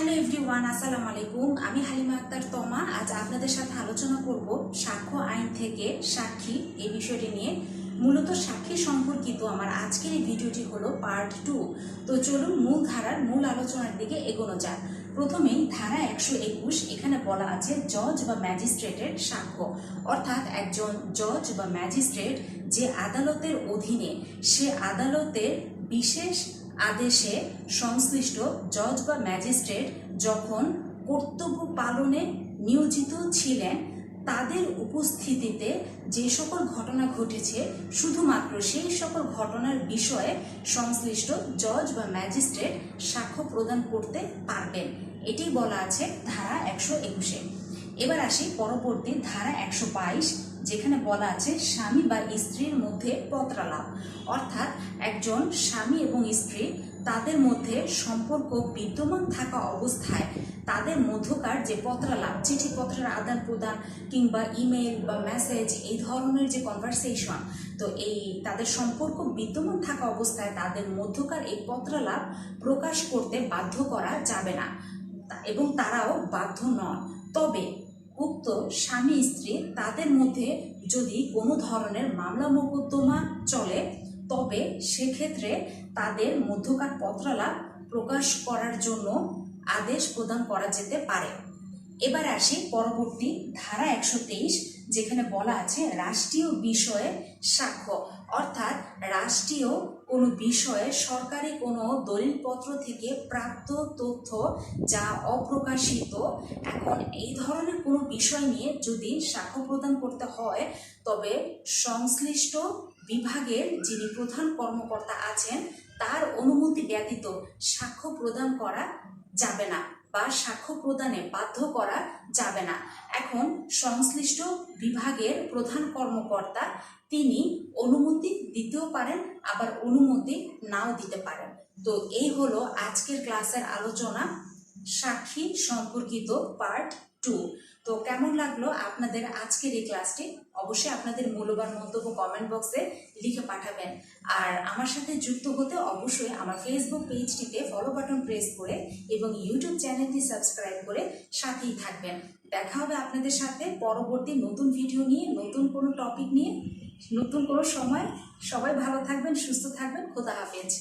Hello everyone আসসালামু আলাইকুম। আমি হালিমা আক্তার তমা। আজ আপনাদের সাথে আলোচনা করব সাক্ষ্য আইন থেকে সাক্ষী এই বিষয়টি নিয়ে। মূলত সাক্ষী সম্পর্কিত আমার আজকের এই ভিডিওটি হলো পার্ট টু তো চলুন মূল ধারার মূল আলোচনার দিকে এগোনো যাক। প্রথমেই ধারা একশো একুশ, এখানে বলা আছে জজ বা ম্যাজিস্ট্রেটের সাক্ষ্য। অর্থাৎ একজন জজ বা ম্যাজিস্ট্রেট যে আদালতের অধীনে, সে আদালতের বিশেষ আদেশে সংশ্লিষ্ট জজ বা ম্যাজিস্ট্রেট যখন কর্তব্য পালনে নিয়োজিত ছিলেন, তাদের উপস্থিতিতে যে সকল ঘটনা ঘটেছে, শুধুমাত্র সেই সকল ঘটনার বিষয়ে সংশ্লিষ্ট জজ বা ম্যাজিস্ট্রেট সাক্ষ্য প্রদান করতে পারবেন। এটি বলা আছে ধারা একশো একুশে। এবার আসি পরবর্তী ধারা একশো বাইশ যেখানে বলা আছে, স্বামী বা স্ত্রীর মধ্যে পত্রালাপ। অর্থাৎ একজন স্বামী এবং স্ত্রী তাদের মধ্যে সম্পর্ক বিদ্যমান থাকা অবস্থায় তাদের মধ্যকার যে পত্রালাপ, চিঠিপত্রের আদান প্রদান কিংবা ইমেল বা মেসেজ, এই ধরনের যে কনভারসেশন তো এই তাদের সম্পর্ক বিদ্যমান থাকা অবস্থায় তাদের মধ্যকার এই পত্রালাপ প্রকাশ করতে বাধ্য করা যাবে না। এবং তারাও বাধ্য স্বামী স্ত্রী তাদের মধ্যে যদি কোনো ধরনের মামলা মোকদ্দমা চলে, তবে সেক্ষেত্রে তাদের মধ্যকার পত্রালাপ প্রকাশ করার জন্য আদেশ প্রদান করা যেতে পারে। এবার আসি পরবর্তী ধারা একশো তেইশ, যেখানে বলা আছে রাষ্ট্রীয় বিষয়ে সাক্ষ্য। অর্থাৎ রাষ্ট্রীয় কোনো বিষয়ে সরকারি কোনো দলিলপত্র থেকে প্রাপ্ত তথ্য যা অপ্রকাশিত, এখন এই ধরনের কোনো বিষয় নিয়ে যদি সাক্ষ্য প্রদান করতে হয়, তবে সংশ্লিষ্ট বিভাগের যিনি প্রধান কর্মকর্তা আছেন, তার অনুমতি ব্যতীত সাক্ষ্য প্রদান করা যাবে না। বা সাক্ষ্য প্রদানে বাধ্য করা যাবে না। এখন সংশ্লিষ্ট বিভাগের প্রধান কর্মকর্তা তিনি অনুমতি দিতেও পারেন, আবার অনুমতি নাও দিতে পারেন। তো এই হলো আজকের ক্লাসের আলোচনা। সাক্ষী সম্পর্কিত পার্ট টু তো কেমন লাগল আপনাদের আজকের এই ক্লাসটি অবশ্যই আপনাদের মূল্যবান মন্তব্য কমেন্ট বক্সে লিখে পাঠাবেন। আর আমার সাথে যুক্ত হতে অবশ্যই আমার ফেসবুক পেজটিতে ফলো বাটন প্রেস করে এবং ইউটিউব চ্যানেলটি সাবস্ক্রাইব করে সাথেই থাকবেন। দেখা হবে আপনাদের সাথে পরবর্তী নতুন ভিডিও নিয়ে, নতুন কোনো টপিক নিয়ে, নতুন কোনো সময়। সবাই ভালো থাকবেন, সুস্থ থাকবেন। খোদা হাফেজ।